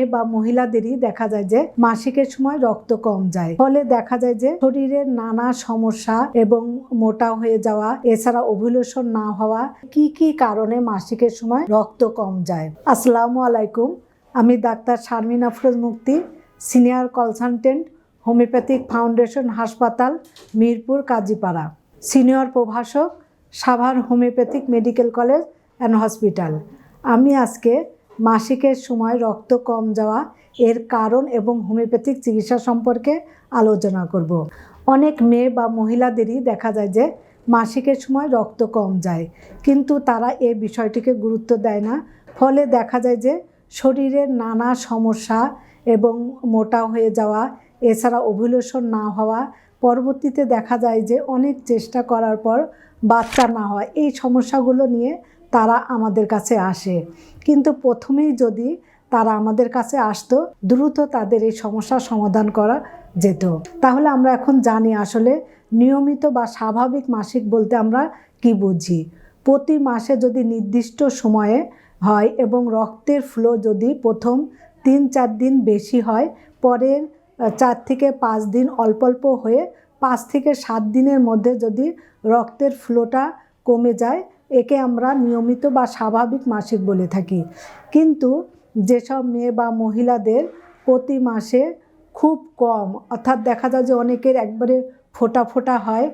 মেয়ে বা মহিলাদেরই দেখা যায় যে মাসিকের সময় রক্ত কম যায়। ফলে দেখা যায় যে শরীরের নানা সমস্যা এবং মোটা হয়ে যাওয়া, এছাড়া ওভুলেশন না হওয়া কি কি কারণে মাসিকের সময় রক্ত কম যায়? আসসালামু আলাইকুম, আমি ডাক্তার শারমিন আফরোজ মুক্তি, সিনিয়র কনসালটেন্ট, হোমিওপ্যাথিক ফাউন্ডেশন হাসপাতাল, মিরপুর, কাজীপাড়া। সিনিয়র প্রভাষক, Savar homeopathic medical college and hospital. আমি আজকে মাসিকের সময় রক্ত কম যাওয়া এর কারণ এবং হোমিওপ্যাথিক চিকিৎসা সম্পর্কে আলোচনা করব। অনেক মেয়ে বা মহিলাদেরই দেখা যায় যে মাসিকের সময় রক্ত কম যায়, কিন্তু তারা এ বিষয়টিকে গুরুত্ব দেয় না। ফলে দেখা যায় যে শরীরের নানা সমস্যা এবং মোটা হয়ে যাওয়া, এছাড়া অভিলোষণ না হওয়া, পরবর্তীতে দেখা যায় যে অনেক চেষ্টা করার পর বাচ্চা না হয় এই সমস্যাগুলো নিয়ে তারা আমাদের কাছে আসে। কিন্তু প্রথমেই যদি তারা আমাদের কাছে আসতো, দ্রুত তাদের এই সমস্যার সমাধান করা যেত। তাহলে আমরা এখন জানি আসলে নিয়মিত বা স্বাভাবিক মাসিক বলতে আমরা কি বুঝি? প্রতি মাসে যদি নির্দিষ্ট সময়ে হয় এবং রক্তের ফ্লো যদি প্রথম তিন চার দিন বেশি হয়, পরের চার থেকে পাঁচ দিন অল্প অল্প হয়ে পাঁচ থেকে সাত দিনের মধ্যে যদি রক্তের ফ্লোটা কমে যায় একে আমরা নিয়মিত বা স্বাভাবিক মাসিক বলে থাকি। কিন্তু যেসব মেয়ে বা মহিলাদের প্রতি মাসে খুব কম, অর্থাৎ দেখা যায় যে অনেকের একবারে ফোটা ফোটা হয়,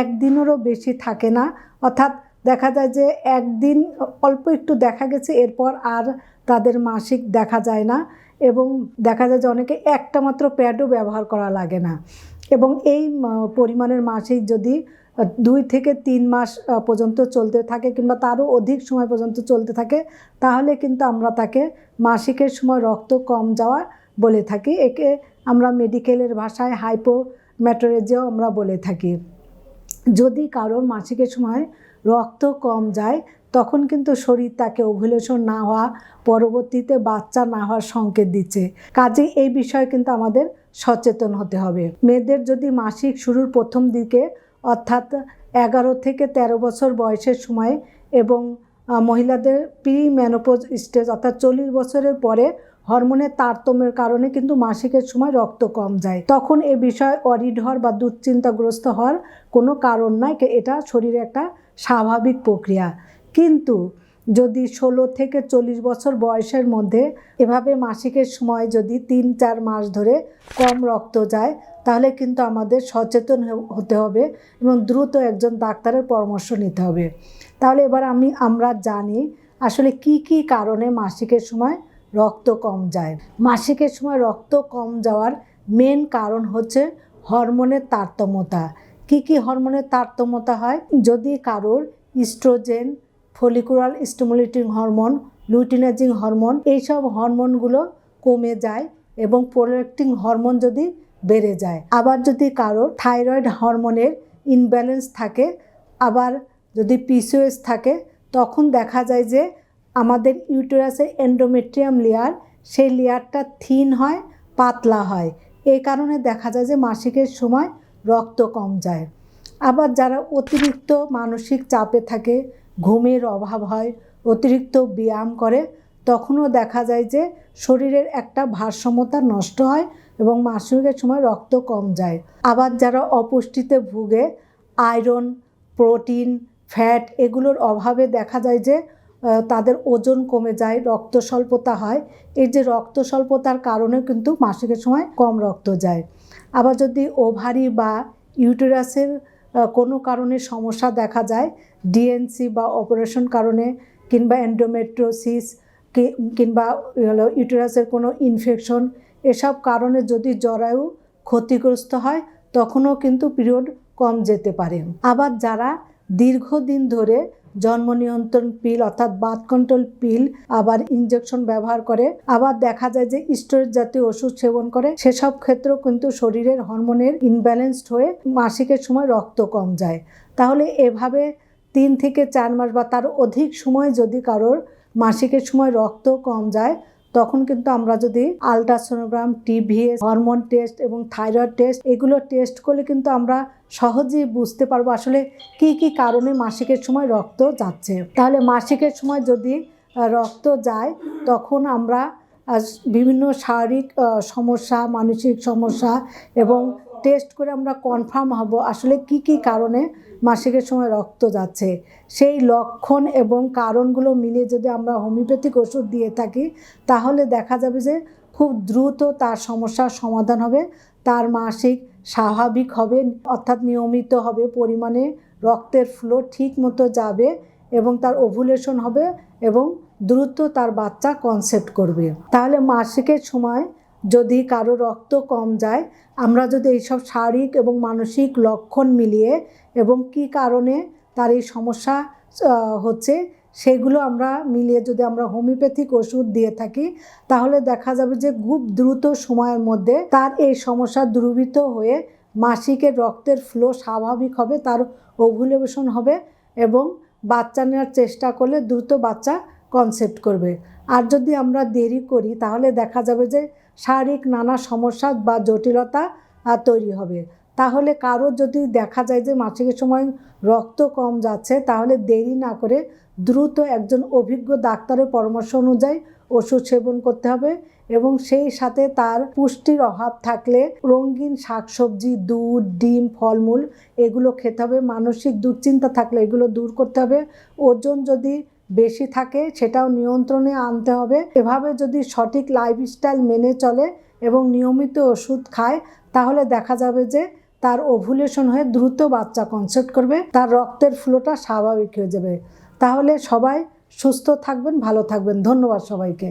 একদিনেরও বেশি থাকে না। অর্থাৎ দেখা যায় যে একদিন অল্প একটু দেখা গেছে, এরপর আর তাদের মাসিক দেখা যায় না এবং দেখা যায় যে অনেকে একটা মাত্র প্যাডও ব্যবহার করা লাগে না। এবং এই পরিমাণের মাসিক যদি দুই থেকে তিন মাস পর্যন্ত চলতে থাকে কিংবা তারও অধিক সময় পর্যন্ত চলতে থাকে, তাহলে কিন্তু আমরা তাকে মাসিকের সময় রক্ত কম যাওয়া বলে থাকি। একে আমরা মেডিকেলের ভাষায় হাইপোম্যাটোরেজিও আমরা বলে থাকি। যদি কারোর মাসিকের সময় রক্ত কম যায়, তখন কিন্তু শরীর তাকে ওভুলেশন না হওয়া, পরবর্তীতে বাচ্চা না হওয়ার সংকেত দিচ্ছে। কাজে এই বিষয়ে কিন্তু আমাদের সচেতন হতে হবে। মেয়েদের যদি মাসিক শুরুর প্রথম দিকে এগারো থেকে ১৩ বছর বয়সের সময় এবং মহিলাদের প্রি ম্যানোপোজ স্টেজ অর্থাৎ চল্লিশ বছরের পরে হরমোনের তারতম্যের কারণে কিন্তু মাসিকের সময় রক্ত কম যায়। তখন এ বিষয়ে অরিড হওয়ার বা দুশ্চিন্তাগ্রস্ত হওয়ার কোনো কারণ নাই, এটা শরীরে একটা স্বাভাবিক প্রক্রিয়া। কিন্তু যদি ষোলো থেকে চল্লিশ বছর বয়সের মধ্যে এভাবে মাসিকের সময় যদি তিন, চার মাস ধরে কম রক্ত যায়, তাহলে কিন্তু আমাদের সচেতন হতে হবে এবং দ্রুত একজন ডাক্তারের পরামর্শ নিতে হবে। তাহলে এবার আমি, আমরা জানি আসলে কি কি কারণে মাসিকের সময় রক্ত কম যায়। মাসিকের সময় রক্ত কম যাওয়ার মেন কারণ হচ্ছে হরমোনের তারতম্যতা। কি কি হরমোনের তারতম্যতা হয়? যদি কারোর estrogen follicular stimulating hormone luteinizing hormone এইসব হরমোনগুলো কমে যায় এবং প্রোলেক্টিং হরমোন যদি বেড়ে যায়। আবার যদি কারোর থাইরয়েড হরমোনের ইনব্যালেন্স থাকে, আবার যদি পিসিওএস থাকে, তখন দেখা যায় যে আমাদের ইউটেরাসের এন্ডোমেট্রিয়াম লেয়ার সেই লেয়ারটা থিন হয়, পাতলা হয়। এই কারণে দেখা যায় যে মাসিকের সময় রক্ত কম যায়। আবার যারা অতিরিক্ত মানসিক চাপে থাকে ঘুমের অভাব হয়, অতিরিক্ত ব্যায়াম করে, তখনও দেখা যায় যে শরীরের একটা ভারসাম্যতা নষ্ট হয় এবং মাসিকের সময় রক্ত কম যায়। আবার যারা অপুষ্টিতে ভুগে, আয়রন, প্রোটিন, ফ্যাট এগুলোর অভাবে দেখা যায় যে তাদের ওজন কমে যায় রক্ত স্বল্পতা হয়। এই যে রক্ত স্বল্পতার কারণে কিন্তু মাসিকের সময় কম রক্ত যায়। আবার যদি ওভারি বা ইউটেরাসের কোনো কারণে সমস্যা দেখা যায় ডিএনসি বা অপারেশন কারণে কিংবা অ্যান্ডোমেট্রোসিস কিংবা হলো ইউটেরাসের কোনো ইনফেকশন এসব কারণে যদি জরায়ু ক্ষতিগ্রস্ত হয়, তখনও কিন্তু পিরিয়ড কম যেতে পারে। আবার যারা দীর্ঘদিন ধরে জন্ম নিয়ন্ত্রণ পিল অর্থাৎ বাথ কন্ট্রোল পিল আবার ইঞ্জেকশন ব্যবহার করে, আবার দেখা যায় যে স্টোরেজ জাতীয় ওষুধ সেবন করে, সেসব ক্ষেত্রেও কিন্তু শরীরের হরমোনের ইনব্যালেন্সড হয়ে মাসিকের সময় রক্ত কম যায়। তাহলে এভাবে তিন থেকে চার মাস বা তার অধিক সময় যদি কারোর মাসিকের সময় রক্ত কম যায়, তখন কিন্তু আমরা যদি আলট্রাসোনোগ্রাম, টিভিএস, হরমোন টেস্ট এবং থাইরয়েড টেস্ট এগুলো টেস্ট করলে কিন্তু আমরা সহজেই বুঝতে পারব আসলে কি কি কারণে মাসিকের সময় রক্ত যাচ্ছে। তাহলে মাসিকের সময় যদি রক্ত যায়, তখন আমরা বিভিন্ন শারীরিক সমস্যা, মানসিক সমস্যা এবং টেস্ট করে আমরা কনফার্ম হব আসলে কি কি কারণে মাসিকের সময় রক্ত যাচ্ছে। সেই লক্ষণ এবং কারণগুলো মিলিয়ে যদি আমরা হোমিওপ্যাথিক ওষুধ দিয়ে থাকি, তাহলে দেখা যাবে যে খুব দ্রুত তার সমস্যার সমাধান হবে, তার মাসিক স্বাভাবিক হবে, অর্থাৎ নিয়মিত হবে, পরিমাণে রক্তের ফ্লো ঠিক মতো যাবে এবং তার ওভুলেশন হবে এবং দ্রুত তার বাচ্চা কনসেপ্ট করবে। তাহলে মাসিকের সময় যদি কারও রক্ত কম যায়, আমরা যদি এইসব শারীরিক এবং মানসিক লক্ষণ মিলিয়ে এবং কি কারণে তার এই সমস্যা হচ্ছে, সেগুলো আমরা মিলিয়ে যদি আমরা হোমিওপ্যাথিক ওষুধ দিয়ে থাকি, তাহলে দেখা যাবে যে খুব দ্রুত সময়ের মধ্যে তার এই সমস্যা দূরীভূত হয়ে মাসিকের রক্তের ফ্লো স্বাভাবিক হবে, তার ওভুলেশন হবে এবং বাচ্চা নেওয়ার চেষ্টা করলে দ্রুত বাচ্চা কনসেপ্ট করবে। আর যদি আমরা দেরি করি, তাহলে দেখা যাবে যে শারীরিক নানা সমস্যা বা জটিলতা তৈরি হবে। তাহলে কারও যদি দেখা যায় যে মাসিকের সময় রক্ত কম যাচ্ছে, তাহলে দেরি না করে দ্রুত একজন অভিজ্ঞ ডাক্তারের পরামর্শ অনুযায়ী ওষুধ সেবন করতে হবে এবং সেই সাথে তার পুষ্টির অভাব থাকলে রঙিন শাকসবজি, দুধ, ডিম, ফলমূল এগুলো খেতে হবে। মানসিক দুশ্চিন্তা থাকলে এগুলো দূর করতে হবে। ওজন যদি বেশি থাকে সেটাও নিয়ন্ত্রণে আনতে হবে। এভাবে যদি সঠিক লাইফস্টাইল মেনে চলে এবং নিয়মিত ওষুধ খায়, তাহলে দেখা যাবে যে তার ওভুলেশন হয়ে দ্রুত বাচ্চা কনসেপ্ট করবে, তার রক্তের ফ্লোটা স্বাভাবিক হয়ে যাবে। তাহলে সবাই সুস্থ থাকবেন, ভালো থাকবেন। ধন্যবাদ সবাইকে।